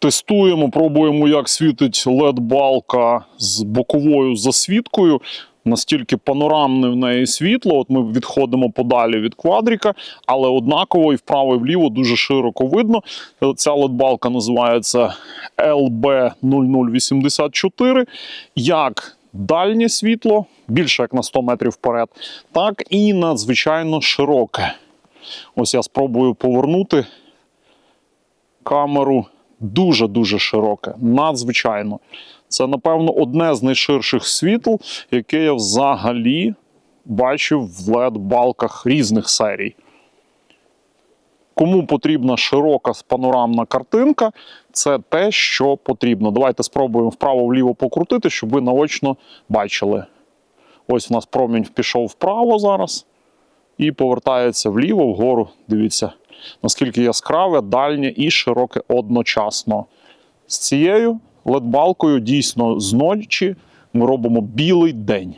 Тестуємо, пробуємо, як світить LED-балка з боковою засвіткою. Настільки панорамне в неї світло. От ми відходимо подалі від квадріка, але однаково і вправо, і вліво дуже широко видно. Ця LED-балка називається LB0084. Як дальнє світло, більше як на 100 метрів вперед, так і надзвичайно широке. Ось я спробую повернути камеру дуже-дуже широке, надзвичайно. Це, напевно, одне з найширших світл, яке я взагалі бачив в LED-балках різних серій. Кому потрібна широка панорамна картинка, це те, що потрібно. Давайте спробуємо вправо-вліво покрутити, щоб ви наочно бачили. Ось у нас промінь пішов вправо зараз і повертається вліво, вгору. Дивіться, наскільки яскраве, дальнє і широке одночасно. З цією ледбалкою дійсно дійсно зночі ми робимо білий день.